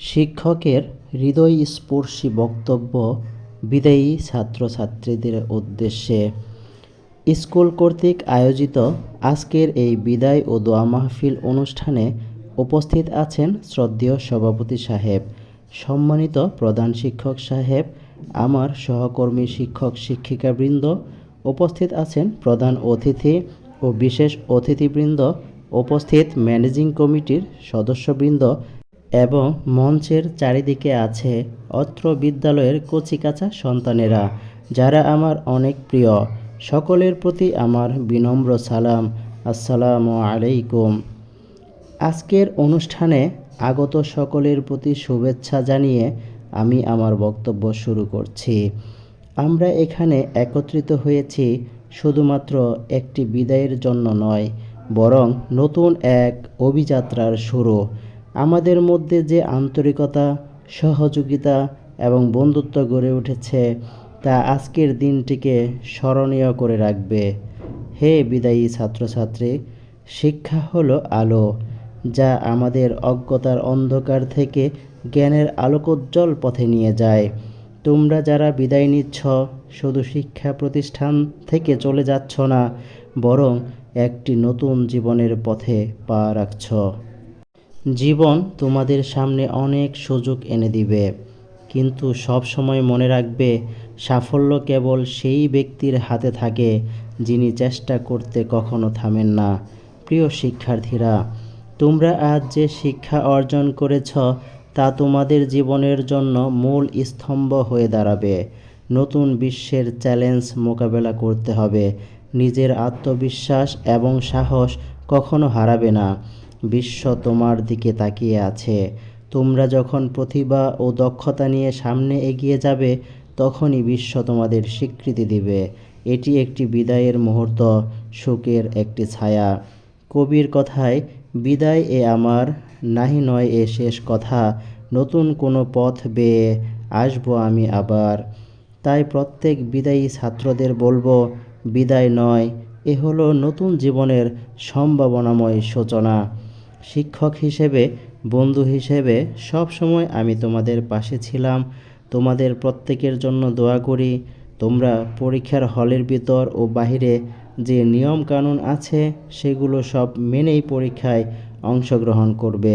শিক্ষকের হৃদয়স্পর্শী বক্তব্য বিদায়ী ছাত্রছাত্রীদের উদ্দেশ্যে। স্কুল কর্তৃক আয়োজিত আজকের এই বিদায় ও দোয়া মাহফিল অনুষ্ঠানে উপস্থিত আছেন শ্রদ্ধেয় সভাপতি সাহেব, সম্মানিত প্রধান শিক্ষক সাহেব, আমার সহকর্মী শিক্ষক শিক্ষিকাবৃন্দ, উপস্থিত আছেন প্রধান অতিথি ও বিশেষ অতিথিবৃন্দ, উপস্থিত ম্যানেজিং কমিটির সদস্যবৃন্দ এবং মঞ্চের চারিদিকে আছে অত্র বিদ্যালয়ের কচিকাঁচা সন্তানেরা, যারা আমার অনেক প্রিয়। সকলের প্রতি আমার বিনম্র সালাম। আসসালামু আলাইকুম। আজকের অনুষ্ঠানে আগত সকলের প্রতি শুভেচ্ছা জানিয়ে আমি আমার বক্তব্য শুরু করছি। আমরা এখানে একত্রিত হয়েছি শুধুমাত্র একটি বিদায়ের জন্য নয়, বরং নতুন এক অভিযাত্রার শুরু। আমাদের মধ্যে যে আন্তরিকতা, সহযোগিতা এবং বন্ধুত্ব গড়ে উঠেছে, তা আজকের দিনটিকে স্মরণীয় করে রাখবে। হে বিদায়ী ছাত্রছাত্রী, শিক্ষা হলো আলো, যা আমাদের অজ্ঞতার অন্ধকার থেকে জ্ঞানের আলোকোজ্জ্বল পথে নিয়ে যায়। তোমরা যারা বিদায় নিচ্ছ, শুধু শিক্ষা প্রতিষ্ঠান থেকে চলে যাচ্ছ না, বরং একটি নতুন জীবনের পথে পা রাখছ। জীবন তোমাদের সামনে অনেক সুযোগ এনে দিবে। কিন্তু সব সময় মনে রাখবে, সাফল্য কেবল সেই ব্যক্তির হাতে থাকে, যিনি চেষ্টা করতে কখনো থামেন না। প্রিয় শিক্ষার্থীরা, তোমরা আজ যে শিক্ষা অর্জন করেছ, তা তোমাদের জীবনের জন্য মূল স্তম্ভ হয়ে দাঁড়াবে। নতুন বিশ্বের চ্যালেঞ্জ মোকাবেলা করতে হবে। নিজের আত্মবিশ্বাস এবং সাহস কখনো হারাবে না। বিশ্ব তোমার দিকে তাকিয়ে আছে। তোমরা যখন প্রতিভা ও দক্ষতা নিয়ে সামনে এগিয়ে যাবে, তখনই বিশ্ব তোমাদের স্বীকৃতি দিবে। এটি একটি বিদায়ের মুহূর্ত শোকের একটি ছায়া। কবির কথায়, বিদায় এ আমার, নাহি নয় এ শেষ কথা। নতুন কোনো পথ বেয়ে আসব আমি আবার। তাই প্রত্যেক বিদায়ী ছাত্রদের বলব, বিদায় নয়, এ হলো নতুন জীবনের সম্ভাবনাময় সূচনা। শিক্ষক হিসেবে, বন্ধু হিসেবে সব সময় আমি তোমাদের পাশে ছিলাম। তোমাদের প্রত্যেকের জন্য দোয়া করি। তোমরা পরীক্ষার হলের ভিতর ও বাহিরে যে নিয়ম কানুন আছে, সেগুলো সব মেনেই পরীক্ষায় অংশগ্রহণ করবে।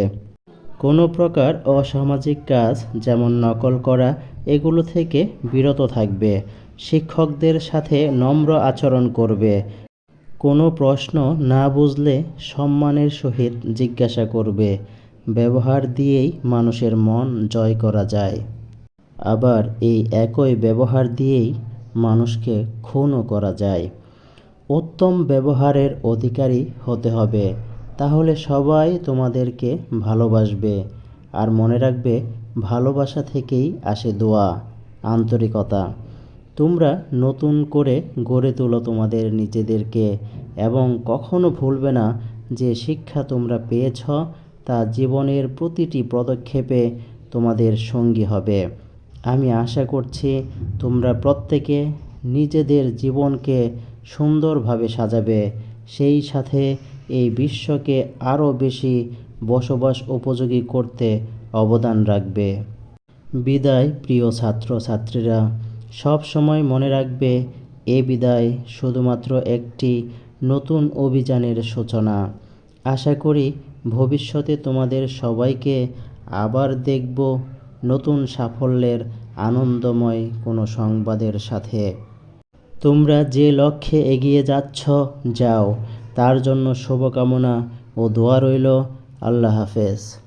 কোনো প্রকার অসামাজিক কাজ যেমন নকল করা, এগুলো থেকে বিরত থাকবে। শিক্ষকদের সাথে নম্র আচরণ করবে। কোনো প্রশ্ন না বুঝলে সম্মানের সহিত জিজ্ঞাসা করবে। ব্যবহার দিয়েই মানুষের মন জয় করা যায়। আবার এই একই ব্যবহার দিয়েই মানুষকে খুনও করা যায়। উত্তম ব্যবহারের অধিকারী হতে হবে। তাহলে সবাই তোমাদেরকে ভালোবাসবে। আর মনে রাখবে, ভালোবাসা থেকেই আসে দোয়া, আন্তরিকতা। তোমরা নতুন করে গড়ে তোলো তোমাদের নিজেদেরকে এবং কখনো ভুলবে না যে শিক্ষা তোমরা পেয়েছ, তা জীবনের প্রতিটি পদক্ষেপে তোমাদের সঙ্গী হবে। আমি আশা করছি তোমরা প্রত্যেকে নিজেদের জীবনকে সুন্দরভাবে সাজাবে। সেই সাথে এই বিশ্বকে আরও বেশি বসবাস উপযোগী করতে অবদান রাখবে। বিদায়, প্রিয় ছাত্র ছাত্রীরা সব সময় মনে রাখবে, এ বিদায় শুধুমাত্র একটি নতুন অভিযানের সূচনা। আশা করি ভবিষ্যতে তোমাদের সবাইকে আবার দেখব নতুন সাফল্যের আনন্দময় কোনো সংবাদের সাথে। তোমরা যে লক্ষ্যে এগিয়ে যাচ্ছ, যাও। তার জন্য শুভকামনা ও দোয়া রইল। আল্লাহ হাফেজ।